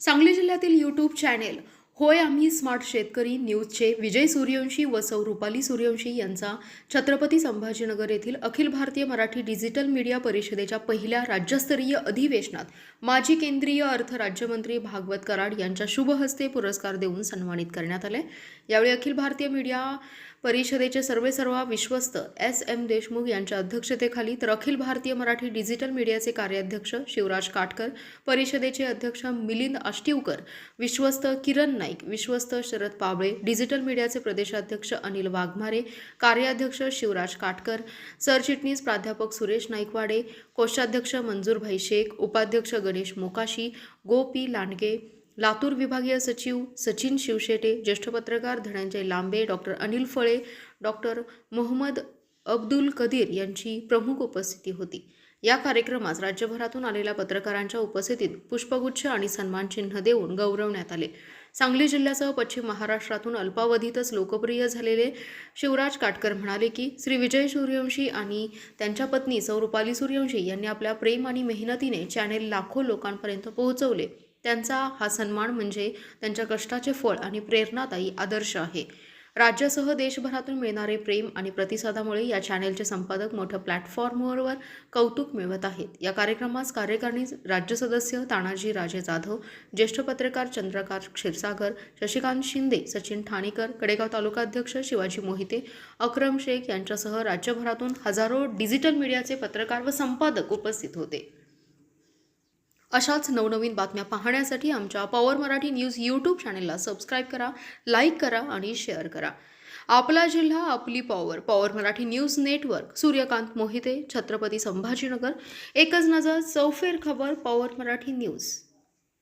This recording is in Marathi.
सांगली जिल्ह्यातील यूट्यूब चॅनेल होय आम्ही स्मार्ट शेतकरी न्यूजचे विजय सूर्यवंशी व सौ रुपाली सूर्यवंशी यांचा छत्रपती संभाजीनगर येथील अखिल भारतीय मराठी डिजिटल मीडिया परिषदेच्या पहिल्या राज्यस्तरीय अधिवेशनात माजी केंद्रीय अर्थ राज्यमंत्री भागवत कराड यांच्या शुभहस्ते पुरस्कार देऊन सन्मानित करण्यात आले. यावेळी अखिल भारतीय मीडिया परिषदेचे सर्वे सर्वा विश्वस्त एस एम देशमुख यांच्या अध्यक्षतेखाली तर अखिल भारतीय मराठी डिजिटल मीडियाचे कार्याध्यक्ष शिवराज काटकर परिषदेचे अध्यक्ष मिलिंद आष्टीवकर विश्वस्त किरण नाईक विश्वस्त शरद पाबळे डिजिटल मीडियाचे प्रदेशाध्यक्ष अनिल वाघमारे कार्याध्यक्ष शिवराज काटकर सरचिटणीस प्राध्यापक सुरेश नाईकवाडे कोषाध्यक्ष मंजूरभाई शेख उपाध्यक्ष गणेश मोकाशी गो पी लांडगे लातूर विभागीय सचिव सचिन शिवशेटे ज्येष्ठ पत्रकार धनंजय लांबे डॉक्टर अनिल फळे डॉक्टर मोहम्मद अब्दुल कदीर यांची प्रमुख उपस्थिती होती. या कार्यक्रमास राज्यभरातून आलेल्या पत्रकारांच्या उपस्थितीत पुष्पगुच्छ आणि सन्मानचिन्ह देऊन गौरवण्यात आले. सांगली जिल्ह्यासह पश्चिम महाराष्ट्रातून अल्पावधीतच लोकप्रिय झालेले शिवराज काटकर म्हणाले की श्री विजय सूर्यवंशी आणि त्यांच्या पत्नी सौ रुपाली सूर्यवंशी यांनी आपल्या प्रेम आणि मेहनतीने चॅनेल लाखो लोकांपर्यंत पोहोचवले. त्यांचा हा सन्मान म्हणजे त्यांच्या कष्टाचे फळ आणि प्रेरणादायी आदर्श आहे. राज्यासह देशभरातून मिळणारे प्रेम आणि प्रतिसादामुळे या चॅनेलचे संपादक मोठ्या प्लॅटफॉर्मवर कौतुक मिळवत आहेत. या कार्यक्रमास कार्यकारिणी राज्य सदस्य तानाजी राजे जाधव ज्येष्ठ पत्रकार चंद्रकांत क्षीरसागर शशिकांत शिंदे सचिन ठाणेकर कडेगाव तालुकाध्यक्ष शिवाजी मोहिते अक्रम शेख यांच्यासह राज्यभरातून हजारो डिजिटल मीडियाचे पत्रकार व संपादक उपस्थित होते. अशाच नवनवीन बातम्या पाहण्यासाठी आमच्या पॉवर मराठी न्यूज यूट्यूब चॅनेलला सबस्क्राईब करा लाईक करा आणि शेअर करा. आपला जिल्हा आपली power power Marathi news network Suryakant Mohite Chhatrapati Sambhajinagar एकच नजर चौफेर खबर पॉवर मराठी न्यूज.